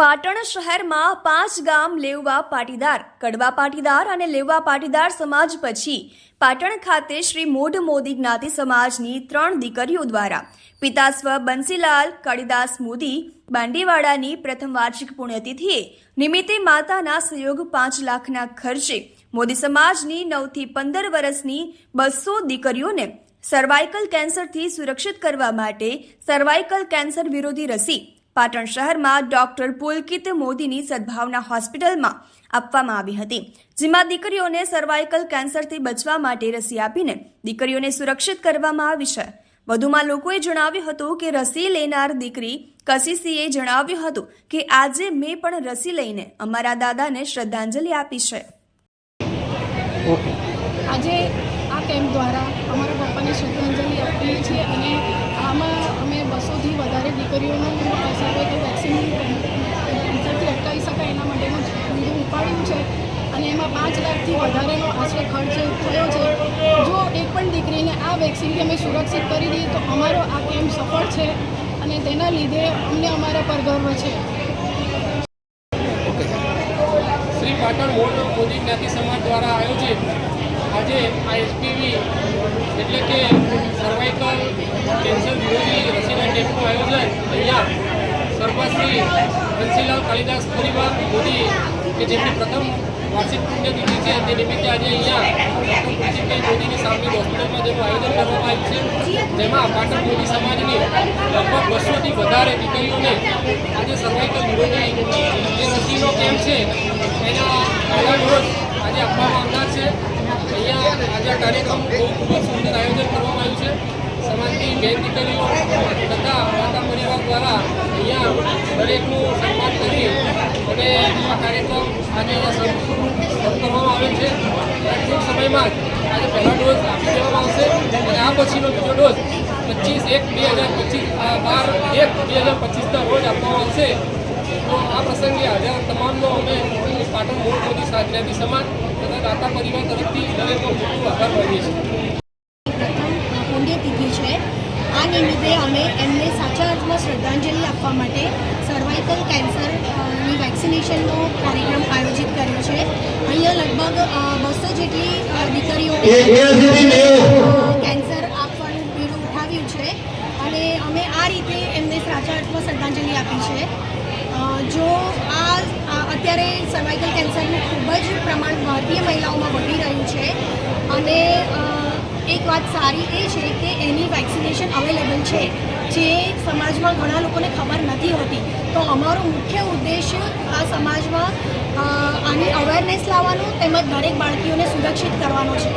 પાટણ શહેરમાં પાંચ ગામ લેવવા પાટીદાર, કડવા પાટીદાર અને લેવવા પાટીદાર સમાજ પછી પાટણ ખાતે શ્રી મોઢ મોદી જ્ઞાતિ સમાજની ત્રણ દીકરીઓ દ્વારા પિતા સ્વ બંસીલાલ, કાળીદાસ મોદી, બાંડીવાડાની પ્રથમ વાર્ષિક પુણ્યતિથિએ નિમિત્તે માતાના સહયોગ પાંચ લાખના ખર્ચે મોદી સમાજની નવથી પંદર વર્ષની બસો દીકરીઓને સર્વાઇકલ કેન્સરથી સુરક્ષિત કરવા માટે સર્વાઇકલ કેન્સર વિરોધી રસી પાટણ શહેરમાં ડોક્ટર પુલકિત મોદીની સદભાવના હોસ્પિટલમાં આપવામાં આવી હતી, જેમાં દીકરીઓને સર્વાઇકલ કેન્સરથી બચવા માટે રસી આપીને દીકરીઓને સુરક્ષિત કરવામાં આવી છે. વધુમાં લોકોએ જણાવ્યું હતું કે રસી લેનાર દીકરી કસીસીએ જણાવ્યું હતું કે આજે મેં પણ રસી લઈને અમારા દાદાને શ્રદ્ધાંજલિ આપી છે. આજે આ કેમ્પ દ્વારા અમારા પપ્પાને શ્રદ્ધાંજલિ આપીએ છીએ અને આમાં અમે બસોથી વધારે દીકરીઓનું સર્વાઇકલ વેક્સિન કેન્સરથી અટકાવી શકાય એના માટેનું બીડું ઉપાડ્યું છે. અને એમાં પાંચ લાખથી વધારેનો આશરે ખર્ચ થયો છે. જો એક પણ દીકરીને આ વેક્સિનથી અમે સુરક્ષિત કરી દઈએ તો અમારો આ કેમ્પ સફળ છે અને તેના લીધે અમને અમારા પર ગર્વ છે પાટણ મોટો મોદી જ્ઞાતિ સમાજ દ્વારા આયોજિત આજે આ એસપીવી એટલે કે સર્વાઇકલ અહીંયા સર્વશ્રી બંસીલાલ કાલિદાસ પરિવાર કે જેમની પ્રથમ વાર્ષિક પુણ્યતિથિ છે, તે નિમિત્તે આજે અહીંયા કુલદીપભાઈ મોદીની સામની હોસ્પિટલમાં જેનું આયોજન કરવામાં આવ્યું છે. જેમાં પાટણ મોદી સમાજની લગભગ બસોથી વધારે દીકરીઓને આજે સર્વાઇકલ વિરોધી જે રસીનો કેમ્પ છે, એના આજે આપવામાં આવનાર છે. અહીંયા આજે કાર્યક્રમ બહુ ખૂબ જ સુંદર આયોજન કરવામાં આવ્યું છે. સમાજની બેન દીકરીઓ તથા માતા દ્વારા અહીંયા દરેકનું સન્માન કરી અને આ કાર્યક્રમ આજે અહીંયા શરૂ શરૂ કરવામાં આવેલ છે. અને ટૂંક સમયમાં જ આજે પહેલા ડોઝ આપી દેવામાં આવશે અને આ પછીનો બીજો ડોઝ પચીસ એક બે હજાર પચીસ બાર એક બે હજાર પચીસના રોજ આપવામાં આવશે. તો આ પ્રસંગે હાજર તમામનો અમે પાટણ મૂળ મોદી સાધનાથી સમાજ તથા દાતા પરિવાર તરફથી દરેકનો ખૂબ ખૂબ આભાર માનીએ છીએ. પ્રથમ પુણ્યતિથિ છે. આ નિમિત્તે અમે એમને સાચા અર્થમાં શ્રદ્ધાંજલિ આપવા માટે સર્વાઇકલ કેન્સરની વેક્સિનેશનનો કાર્યક્રમ આયોજિત કર્યો છે. અહીંયા લગભગ બસો જેટલી દીકરીઓને કેન્સર આપવાનું પીડું ઉઠાવ્યું છે. અને અમે આ રીતે એમને સાચા અર્થમાં શ્રદ્ધાંજલિ આપી છે. જો આ અત્યારે સર્વાઇકલ કેન્સરનું ખૂબ જ પ્રમાણ ભારતીય મહિલાઓમાં વધી રહ્યું છે. અને વાત સારી એ છે કે એની વેક્સિનેશન અવેલેબલ છે, જે સમાજમાં ઘણા લોકોને ખબર નથી હોતી. તો અમારો મુખ્ય ઉદ્દેશ્ય આ સમાજમાં આની અવેરનેસ લાવવાનો, તેમજ દરેક બાળકીઓને સુરક્ષિત કરવાનો છે.